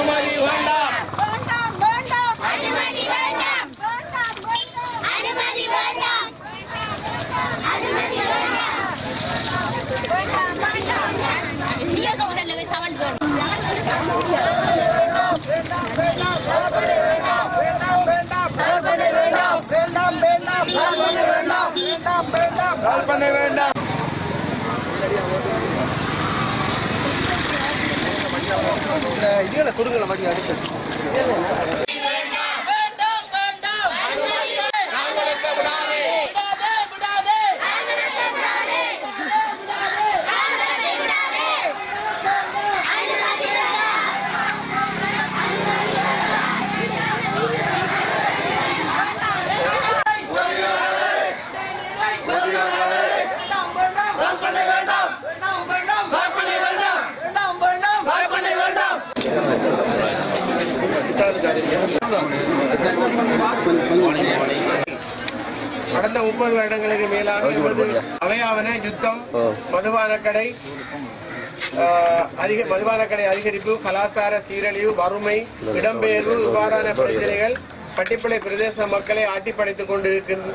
அனுமதி வேண்டாம் அனுமதி வேண்டாம் அனுமதி வேண்டாம் அனுமதி வேண்டாம் வேண்டாம் வேண்டாம் வேண்டாம் வேண்டாம் இந்த இதில் கொடுக்கல மாதிரி அடிச்சு கடந்த முப்பது வருடங்களுக்கு மேலாக எமது அவையாவன யுத்தம் மதுபான கடை அதிக மதுபான கடை அதிகரிப்பு கலாச்சார சீரழிவு வறுமை இடம்பெயர்வு இவ்வாறான பிரச்சனைகள் பட்டிப்பளை பிரதேச மக்களை ஆட்டி படைத்துக் கொண்டு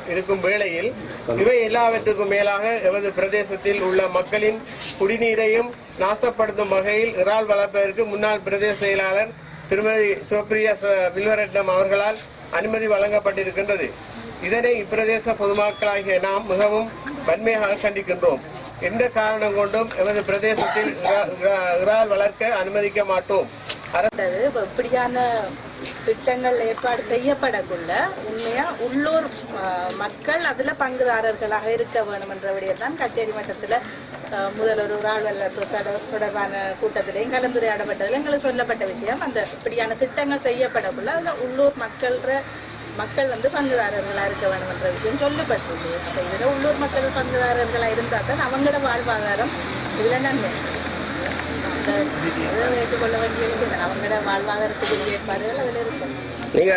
இருக்கும்- வேளையில் இவை எல்லாவற்றுக்கும் மேலாக எமது பிரதேசத்தில் உள்ள மக்களின் குடிநீரையும் நாசப்படுத்தும் வகையில் இறால் வளர்ப்பதற்கு முன்னாள் பிரதேச செயலாளர் திருமதி சிவப்பிரியா ச- வில்வரட்னம் அவர்களால் அனுமதி வழங்கப்பட்டிருக்கின்றது. இதனை இப்பிரதேச பொதுமக்களாகிய நாம் மிகவும் வன்மையாக கண்டிக்கின்றோம். எந்த காரணம் கொண்டும் எமது பிரதேசத்தில் இறால் வளர்க்க அனுமதிக்க மாட்டோம். இப்படியான திட்டங்கள் ஏற்பாடு செய்யப்படக்குள்ள உண்மையா உள்ளூர் மக்கள் அதுல பங்குதாரர்களாக இருக்க வேண்டும் என்ற விடயத்தான் கச்சேரி மட்டத்துல முதல்வர் ஒரு வளர்ப்பு தொடர்பான கூட்டத்திலையும் கலந்துரையாடப்பட்டதுல எங்களுக்கு சொல்லப்பட்ட விஷயம். அந்த இப்படியான திட்டங்கள் செய்யப்படக்குள்ள அதுல உள்ளூர் மக்கள்கிற மக்கள் வந்து பங்குதாரர்களாக இருக்க வேண்டும் என்ற விஷயம் சொல்லப்பட்டது அப்போ இதில் உள்ளூர் மக்கள் பங்குதாரர்களாக இருந்தால் தான் அவங்களோட வாழ்வாதாரம் இதில் நன்மை. ஏற்றுக்கொள்ள வேண்டிய விஷயம் அவங்களோட வாழ்வாதாரத்துக்கு ஏற்பாடுகள் அதில் இருக்கும் நீங்க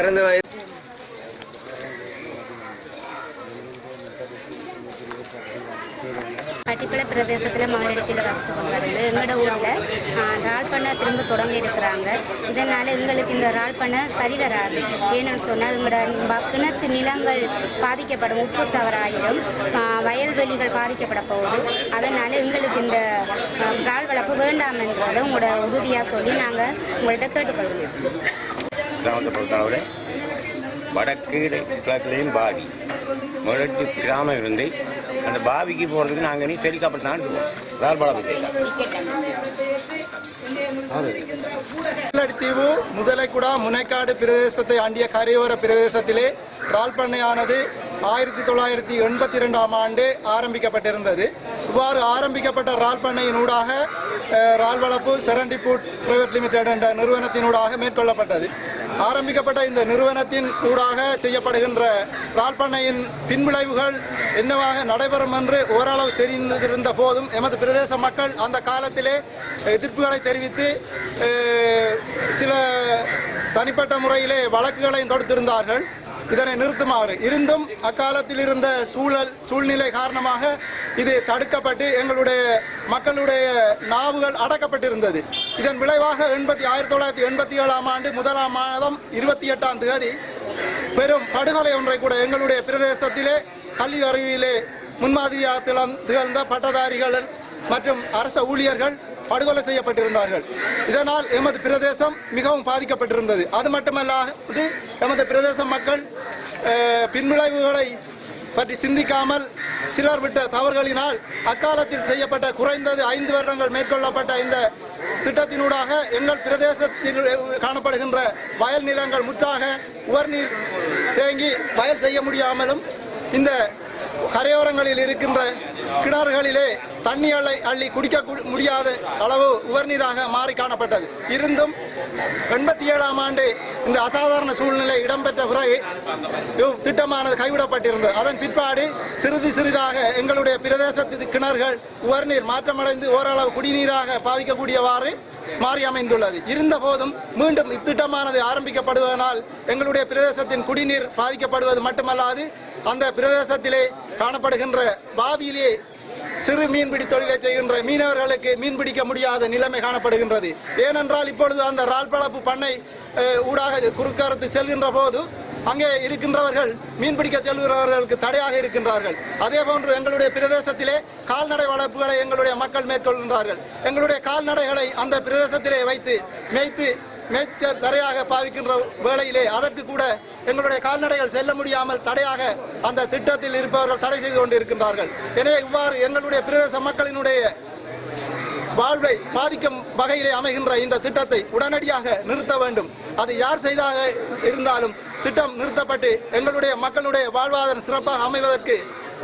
பட்டிப்பள பிரதேசத்தில் மாநிலத்தில் வளர்த்து கொண்டு எங்களோட ஊரில் ரால் பண்ணை திரும்ப தொடங்க இருக்கிறாங்க. இதனால் எங்களுக்கு இந்த ரால் பண்ண சரி வராது. ஏன்னு சொன்னால் எங்களோட கிணத்து நிலங்கள் பாதிக்கப்படும். உப்பு தவறாயிடும் வயல்வெளிகள் பாதிக்கப்பட போகுது. அதனால் எங்களுக்கு இந்த கால் வளர்ப்பு வேண்டாம் என்றதை உங்களோட உறுதியாக சொல்லி நாங்கள் உங்கள்கிட்ட கேட்டுக்கொள்கிறோம். வடக்கு கிழக்குலேயும் பாவி முழட்டு கிராமம் இருந்து அந்த பாவிக்கு போகிறதுக்கு நாங்கள் நீ ஹெலிகாப்டர் தான் போவோம் தீவு முதலைக்குடா முனைக்காடு பிரதேசத்தை ஆண்டிய கரையோர பிரதேசத்திலே ரால்பண்ணையானது ஆயிரத்தி தொள்ளாயிரத்தி எண்பத்தி ரெண்டாம் ஆண்டு ஆரம்பிக்கப்பட்டிருந்தது. இவ்வாறு ஆரம்பிக்கப்பட்ட ரால்பண்ணையினூடாக ரால்வளப்பு அஹ், வளர்ப்பு செரண்டிபூட் பிரைவேட் லிமிடெட் என்ற நிறுவனத்தினூடாக மேற்கொள்ளப்பட்டது. ஆரம்பிக்கப்பட்ட இந்த நிறுவனத்தின் ஊடாக செய்யப்படுகின்ற இறால் பண்ணையின் பின்விளைவுகள் என்னவாக நடைபெறும் என்று ஓரளவு தெரிந்திருந்த போதும் எமது பிரதேச மக்கள் அந்த காலத்திலே எதிர்ப்புகளை தெரிவித்து சில தனிப்பட்ட முறையிலே வழக்குகளையும் தொடுத்திருந்தார்கள். இதனை நிறுத்துமாறு. இருந்தும் அக்காலத்தில் இருந்த சூழல் சூழ்நிலை காரணமாக இது தடுக்கப்பட்டு எங்களுடைய மக்களுடைய நாவுகள் அடக்கப்பட்டிருந்தது. இதன் விளைவாக எண்பத்தி ஆயிரத்தி தொள்ளாயிரத்தி எண்பத்தி ஏழாம் ஆண்டு முதலாம் மாதம் இருபத்தி எட்டாம் தேதி பெரும் படுகொலை ஒன்றை கூட எங்களுடைய பிரதேசத்திலே கல்வி அறிவியலே முன்மாதிரியாக திகழ்ந்த- திகழ்ந்த பட்டதாரிகள் மற்றும் அரச ஊழியர்கள் படுகொலை செய்யப்பட்டிருந்தார்கள். இதனால் எமது பிரதேசம் மிகவும் பாதிக்கப்பட்டிருந்தது. அது மட்டுமல்லாது எமது பிரதேச மக்கள் பின்விளைவுகளை பற்றி சிந்திக்காமல் சிலர் விட்ட தவறுகளினால் அக்காலத்தில் செய்யப்பட்ட குறைந்தது ஐந்து வருடங்கள் மேற்கொள்ளப்பட்ட இந்த திட்டத்தினூடாக எங்கள் பிரதேசத்தில் காணப்படுகின்ற வயல் நிலங்கள் முற்றாக உவர்நீர் தேங்கி வயல் செய்ய முடியாமலும் இந்த கரையோரங்களில் இருக்கின்ற கிணறுகளிலே தண்ணி அள்ளி அள்ளி குடிக்க முடியாத அளவு உவர்நீராக மாறி காணப்பட்டது. இருந்தும் எண்பத்தி ஏழாம் ஆண்டு இந்த அசாதாரண சூழ்நிலை இடம்பெற்ற பிறகு திட்டமானது கைவிடப்பட்டிருந்தது. அதன் பிற்பாடு சிறிது சிறிதாக எங்களுடைய பிரதேசத்து கிணறுகள் உவர்நீர் மாற்றமடைந்து ஓரளவு குடிநீராக பாவிக்கக்கூடியவாறு மாறி அமைந்துள்ளது. இருந்த போதும் மீண்டும் இத்திட்டமானது ஆரம்பிக்கப்படுவதனால் எங்களுடைய பிரதேசத்தின் குடிநீர் பாதிக்கப்படுவது மட்டுமல்லாது அந்த பிரதேசத்திலே காணப்படுகின்ற பாவியிலே சிறு மீன்பிடி தொழிலை செய்கின்ற மீனவர்களுக்கு மீன்பிடிக்க முடியாத நிலைமை காணப்படுகின்றது. ஏனென்றால் இப்பொழுது அந்த ரால்பளப்பு பண்ணை ஊடாக குறுக்கறுத்து செல்கின்ற போது அங்கே இருக்கின்றவர்கள் மீன்பிடிக்க செல்கிறவர்களுக்கு தடையாக இருக்கின்றார்கள். அதே போன்று எங்களுடைய பிரதேசத்திலே கால்நடை வளர்ப்புகளை எங்களுடைய மக்கள் மேற்கொள்கின்றார்கள். எங்களுடைய கால்நடைகளை அந்த பிரதேசத்திலே வைத்து மேய்த்து மேய்த்த தரையாக பாவிக்கின்ற வேளையிலே அதற்கு கூட எங்களுடைய கால்நடைகள் செல்ல முடியாமல் தடையாக அந்த திட்டத்தில் இருப்பவர்கள் தடை செய்து கொண்டிருக்கின்றார்கள். எனவே இவ்வாறு எங்களுடைய பிரதேச மக்களினுடைய வாழ்வை பாதிக்கும் வகையிலே அமைகின்ற இந்த திட்டத்தை உடனடியாக நிறுத்த வேண்டும். அது யார் செய்தாக இருந்தாலும் திட்டம் நிறுத்தப்பட்டு எங்களுடைய மக்களுடைய வாழ்வாதாரம் சிறப்பாக அமைவதற்கு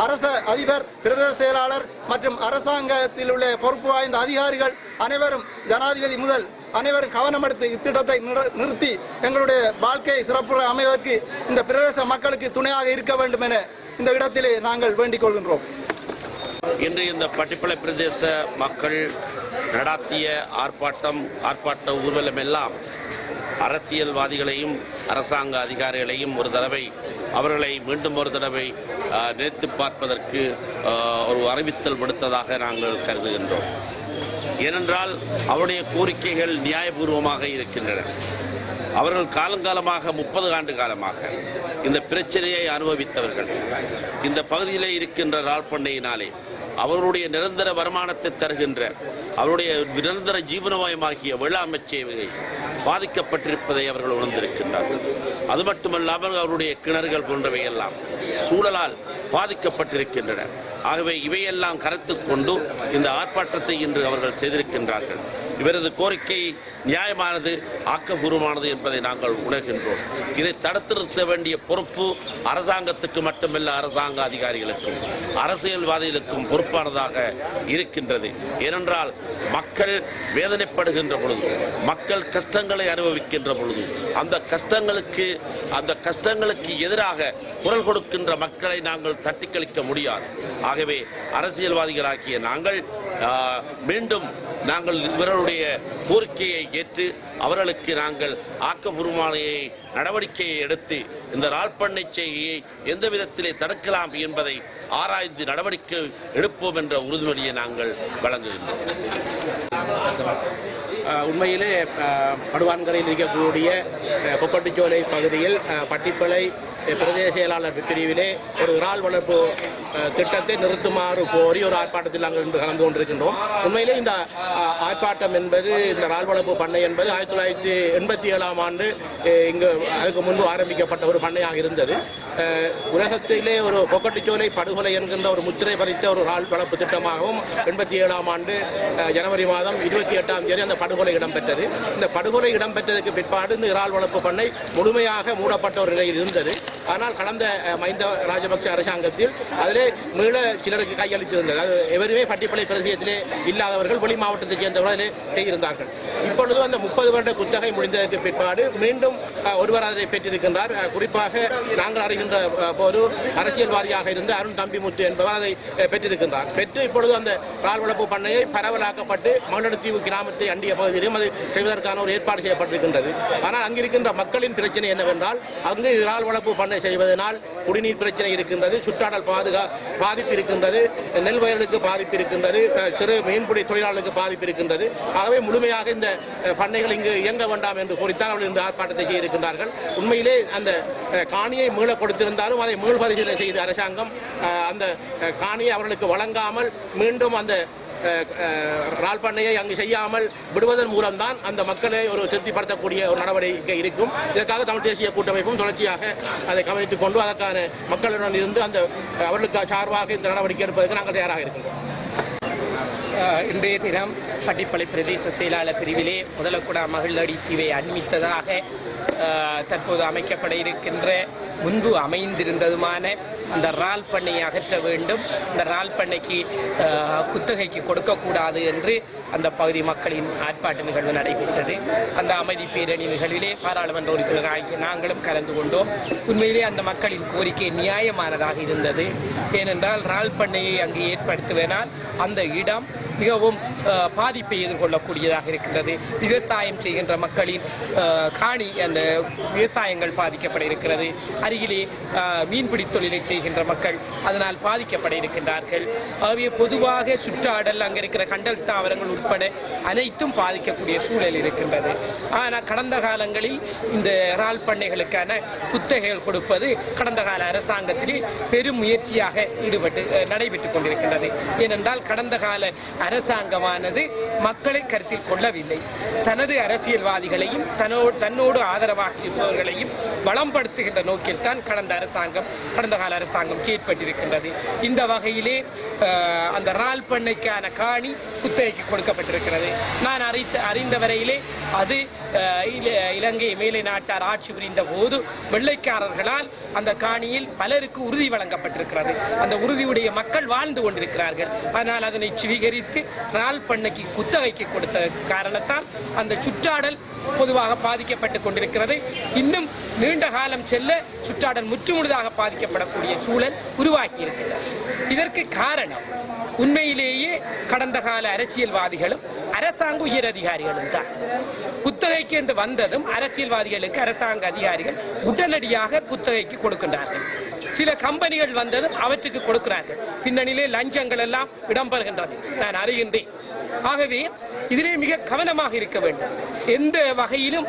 அரச அதிபர் பிரதேச செயலாளர் மற்றும் அரசாங்கத்தில் உள்ள பொறுப்பு வாய்ந்த அதிகாரிகள் அனைவரும் ஜனாதிபதி முதல் அனைவரும் கவனம் எடுத்து இத்திட்டத்தை நிறு- நிறுத்தி எங்களுடைய வாழ்க்கை சிறப்புற அமைவதற்கு இந்த பிரதேச மக்களுக்கு துணையாக இருக்க வேண்டும் என இந்த இடத்திலே நாங்கள் வேண்டிக் கொள்கின்றோம். இன்று இந்த பட்டிப்பளை பிரதேச மக்கள் நடாத்திய ஆர்ப்பாட்டம் ஆர்ப்பாட்ட ஊர்வலம் எல்லாம் அரசியல்வாதிகளையும் அரசாங்க அதிகாரிகளையும் ஒரு தடவை அவர்களை மீண்டும் ஒரு தடவை நினைத்து பார்ப்பதற்கு ஒரு அறிவித்தல் விடுத்ததாக நாங்கள் கருதுகின்றோம். ஏனென்றால் அவருடைய கோரிக்கைகள் நியாயபூர்வமாக இருக்கின்றன. அவர்கள் காலங்காலமாக முப்பது ஆண்டு காலமாக இந்த பிரச்சனையை அனுபவித்தவர்கள். இந்த பகுதியிலே இருக்கின்ற ராழ்பண்ணையினாலே அவர்களுடைய நிரந்தர வருமானத்தை தருகின்ற அவருடைய நிரந்தர ஜீவனமயமாகிய வேளாண்மை சேவையை பாதிக்கப்பட்டிருப்பதை அவர்கள் உணர்ந்திருக்கின்றார்கள். அது மட்டுமல்லாமல் அவருடைய கிணறுகள் போன்றவை எல்லாம் சூழலால் பாதிக்கப்பட்டிருக்கின்றன. ஆகவே இவையெல்லாம் கருத்து கொண்டு இந்த ஆர்ப்பாட்டத்தை இன்று அவர்கள் செய்திருக்கின்றார்கள். இவரது கோரிக்கை நியாயமானது ஆக்கப்பூர்வமானது என்பதை நாங்கள் உணர்கின்றோம். இதை தடுத்து நிறுத்த வேண்டிய பொறுப்பு அரசாங்கத்துக்கு மட்டுமல்ல அரசாங்க அதிகாரிகளுக்கும் அரசியல்வாதிகளுக்கும் பொறுப்பானதாக இருக்கின்றது. ஏனென்றால் மக்கள் வேதனைப்படுகின்ற பொழுது மக்கள் கஷ்டங்களை அனுபவிக்கின்ற பொழுது அந்த கஷ்டங்களுக்கு அந்த கஷ்டங்களுக்கு எதிராக குரல் கொடுக்கின்ற மக்களை நாங்கள் தட்டி கழிக்க முடியாது. ஆகவே அரசியல்வாதிகளாகிய நாங்கள் மீண்டும் நாங்கள் இவர்களுடைய கோரிக்கையை ஏற்று அவர்களுக்கு நாங்கள் ஆக்கப்பூர்வமான நடவடிக்கையை எடுத்து இந்த ராழ்பண்ணை செய்கையை எந்த விதத்திலே தடுக்கலாம் என்பதை ஆராய்ந்து நடவடிக்கை எடுப்போம் என்ற உறுதிமொழியை நாங்கள் வழங்குகின்றோம். உண்மையிலே படுவான்கரையில் இருக்கக்கூடிய அஹ், பகுதியில் பட்டிப்பளை பிரதேச செயலாளர் பிரிவிலே ஒரு இறால் வளர்ப்பு திட்டத்தை நிறுத்துமாறு கோரி ஒரு ஆர்ப்பாட்டத்தில் நாங்கள் இன்று கலந்து கொண்டிருக்கின்றோம். உண்மையிலே இந்த ஆர்ப்பாட்டம் என்பது இந்த இறால் வளர்ப்பு பண்ணை என்பது ஆயிரத்தி தொள்ளாயிரத்தி எண்பத்தி ஏழாம் ஆண்டு இங்கு அதுக்கு முன்பு ஆரம்பிக்கப்பட்ட ஒரு பண்ணையாக இருந்தது. உலகத்திலே ஒரு பொக்கட்டுச்சோலை படுகொலை என்கின்ற ஒரு முத்திரை பதித்த ஒரு இறால் வளர்ப்பு திட்டமாகவும் எண்பத்தி ஏழாம் ஆண்டு ஜனவரி மாதம் இருபத்தி எட்டாம் தேதி அந்த படுகொலை இடம்பெற்றது. இந்த படுகொலை இடம்பெற்றதுக்கு பிற்பாடு இந்த இறால் வளர்ப்பு பண்ணை முழுமையாக மூடப்பட்ட ஒரு நிலையில் இருந்தது. ஆனால் கடந்த மஹிந்த ராஜபக்ச அரசாங்கத்தில் அதிலே மீள சிலருக்கு கையளித்திருந்தது. அது எவருமே பட்டிப்பளை பிரதேசத்திலே இல்லாதவர்கள் வெளி மாவட்டத்தைச் சேர்ந்தவர்கள் செய்திருந்தார்கள் இப்பொழுது அந்த முப்பது வருட குத்தகை முடிந்ததற்கு பிற்பாடு மீண்டும் ஒருவர் அதை பெற்றிருக்கின்றார். குறிப்பாக நாங்கள் அறிகின்ற போது அரசியல்வாதியாக இருந்த அருண் தம்பிமுத்து என்பவர் அதை பெற்றிருக்கின்றார். பெற்று இப்பொழுது அந்த இறால் வளர்ப்பு பண்ணையை பரவலாக்கப்பட்டு மகளத்தீவு கிராமத்தை அண்டிய பகுதியிலும் அது செய்வதற்கான ஒரு ஏற்பாடு செய்யப்பட்டிருக்கின்றது. ஆனால் அங்கிருக்கின்ற மக்களின் பிரச்சனை என்னவென்றால் அங்கு இறால் வளர்ப்பு பண்ணை செய்வதனால் குடிநீர் பிரச்சனை இருக்கின்றது சுற்றாடல் பாதுகா பாதிப்பு இருக்கின்றது நெல் வயலுக்கு பாதிப்பு இருக்கின்றது சிறு மீன்பிடி தொழிலாளர்களுக்கு பாதிப்பு இருக்கின்றது ஆகவே முழுமையாக இந்த பண்ணைகள் இங்கு இயங்க வேண்டாம் என்று கோரித்தான் அவர்கள் இந்த ஆர்ப்பாட்டத்தை செய்ய இருக்கின்றார்கள் உண்மையிலே அந்த காணியை மீள கொடுத்திருந்தாலும் அதை மீள்பரிசீலனை செய்த அரசாங்கம் அந்த காணியை அவர்களுக்கு வழங்காமல் மீண்டும் அந்த ரால் பண்ணையை அங்கு செய்யாமல் விடுவதன் மூலம்தான் அந்த மக்களை ஒரு திருப்திப்படுத்தக்கூடிய ஒரு நடவடிக்கை இருக்கும். இதற்காக தமிழ் தேசிய கூட்டமைப்பும் தொடர்ச்சியாக அதை கவனித்துக் கொண்டு அதற்கான மக்களுடன் இருந்து அந்த அவர்களுக்கு சார்பாக இந்த நடவடிக்கை எடுப்பதற்கு நாங்கள் தயாராக இருக்கின்றோம். இன்றைய தினம் பட்டிப்பளை பிரதேச செயலாளர் பிரிவிலே முதலக்குடா மகளடி தீவை அண்மித்ததாக தற்போது அமைக்கப்பட இருக்கின்ற முன்பு அமைந்திருந்ததுமான அந்த இறால் பண்ணையை அகற்ற வேண்டும். இந்த இறால் பண்ணைக்கு குத்தகைக்கு கொடுக்கக்கூடாது என்று அந்த பகுதி மக்களின் ஆர்ப்பாட்ட நிகழ்வு நடைபெற்றது. அந்த அமைதி பேரணி நிகழ்விலே பாராளுமன்ற உறுப்பினராகிய நாங்களும் கலந்து கொண்டோம். உண்மையிலே அந்த மக்களின் கோரிக்கை நியாயமானதாக இருந்தது. ஏனென்றால் இறால் பண்ணையை அங்கு ஏற்படுத்துவதனால் அந்த இடம் மிகவும் பாதிப்பை எதிர்கொள்ளக்கூடியதாக இருக்கின்றது. விவசாயம் செய்கின்ற மக்களின் காணி அந்த விவசாயங்கள் பாதிக்கப்பட இருக்கிறது. அருகிலே மீன்பிடி தொழிலை செய்கின்ற மக்கள் அதனால் பாதிக்கப்பட இருக்கின்றார்கள். ஆகவே பொதுவாக சுற்றாடல் அங்கே இருக்கிற கண்டல் தாவரங்கள் உட்பட அனைத்தும் பாதிக்கக்கூடிய சூழல் இருக்கின்றது. ஆனால் கடந்த காலங்களில் இந்த இறால் பண்ணைகளுக்கான குத்தகைகள் கொடுப்பது கடந்த கால அரசாங்கத்திலே பெரும் முயற்சியாக ஈடுபட்டு நடைபெற்றுக் கொண்டிருக்கின்றது. ஏனென்றால் கடந்த கால அரசாங்கமானது மக்களை கருத்தில் கொள்ளவில்லை. தனது அரசியல்வாதிகளையும் தன்னோடு தன்னோடு ஆதரவாக இருப்பவர்களையும் பலம்படுத்துகின்ற நோக்கில் தான் கடந்த அரசாங்கம் கடந்த கால அரசாங்கம் செயற்பட்டிருக்கின்றது. இந்த வகையிலே அந்த ரால் பண்ணைக்கான காணி குத்தகைக்கு கொடுக்கப்பட்டிருக்கிறது. நான் அறித்த அறிந்த வரையிலே அது இலங்கை மேலை நாட்டார் ஆட்சி புரிந்த போது வெள்ளைக்காரர்களால் அந்த காணியில் பலருக்கு உறுதி வழங்கப்பட்டிருக்கிறது. அந்த உறுதியுடைய மக்கள் வாழ்ந்து கொண்டிருக்கிறார்கள். ஆனால் அதனை சுவீகரித்து ரால் பண்ணைக்கு குத்தகைக்கு கொடுத்த காரணத்தால் அந்த சுற்றாடல் பொதுவாக பாதிக்கப்பட்டு கொண்டிருக்கிறது. இன்னும் நீண்ட காலம் செல்ல சுற்றாடல் முற்றுமுழுதாக பாதிக்கப்படக்கூடிய சூழல் உருவாகி இருக்கிறது. இதற்கு காரணம் உண்மையிலேயே கடந்த கால அரசியல்வாதிகளும் அரசாங்க உயர் அதிகாரிகளும் தான் குத்தகைக்கு என்று வந்ததும் அரசியல்வாதிகளுக்கு அரசாங்க அதிகாரிகள் உடனடியாக குத்தகைக்கு கொடுக்கின்றார்கள். சில கம்பெனிகள் வந்ததும் அவற்றுக்கு கொடுக்கிறார்கள். பின்னணியிலே லஞ்சங்கள் எல்லாம் இடம்பெறுகின்றது. நான் அறிகின்றேன். ஆகவே இதிலே மிக கவனமாக இருக்க வேண்டும். எந்த வகையிலும்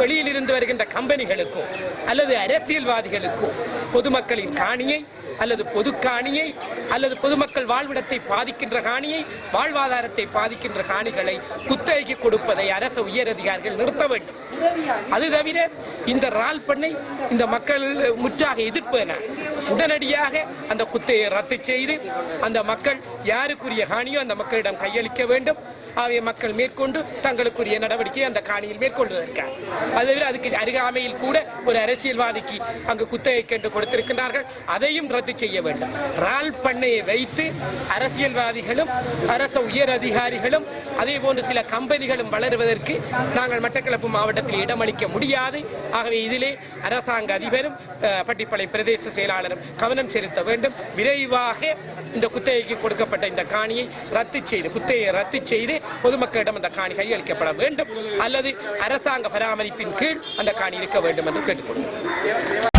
வெளியில் இருந்து வருகின்ற கம்பெனிகளுக்கோ அல்லது அரசியல்வாதிகளுக்கோ பொதுமக்களின் காணியை அல்லது பொது காணியை அல்லது பொதுமக்கள் வாழ்விடத்தை பாதிக்கின்ற காணியை வாழ்வாதாரத்தை பாதிக்கின்ற காணிகளை குத்தகைக்கு கொடுப்பதை அரசு உயரதிகாரிகள் நிறுத்த வேண்டும். அது தவிர இந்த ரால் பண்ணை இந்த மக்கள் முற்றாக எதிர்ப்பு என உடனடியாக அந்த குத்தையை ரத்து செய்து அந்த மக்கள் யாருக்குரிய காணியோ அந்த மக்களிடம் கையளிக்க வேண்டும். ஆகிய மக்கள் மேற்கொண்டு தங்களுக்குரிய நடவடிக்கையை அந்த காணியில் மேற்கொள்வதற்காக. அதுவே அதுக்கு அருகாமையில் கூட ஒரு அரசியல்வாதிக்கு அங்கு குத்தகை கண்டு கொடுத்திருக்கின்றார்கள். அதையும் ரத்து செய்ய வேண்டும். ரால் பண்ணையை வைத்து அரசியல்வாதிகளும் அரச உயர் அதிகாரிகளும் அதே போன்று சில கம்பெனிகளும் வளருவதற்கு நாங்கள் மட்டக்களப்பு மாவட்டத்தில் இடமளிக்க முடியாது. ஆகவே இதிலே அரசாங்க அதிபரும் பட்டிப்பளை பிரதேச செயலாளரும் கவனம் செலுத்த வேண்டும். விரைவாக இந்த குத்தகைக்கு கொடுக்கப்பட்ட இந்த காணியை ரத்து செய்து குத்தகையை ரத்து செய்து பொதுமக்களிடம் அந்த காணி கையளிக்கப்பட வேண்டும். அல்லது அரசாங்க பராமரிப்பின் கீழ் அந்த காணி இருக்க வேண்டும் என்று கேட்டுக்கொள்கிறேன்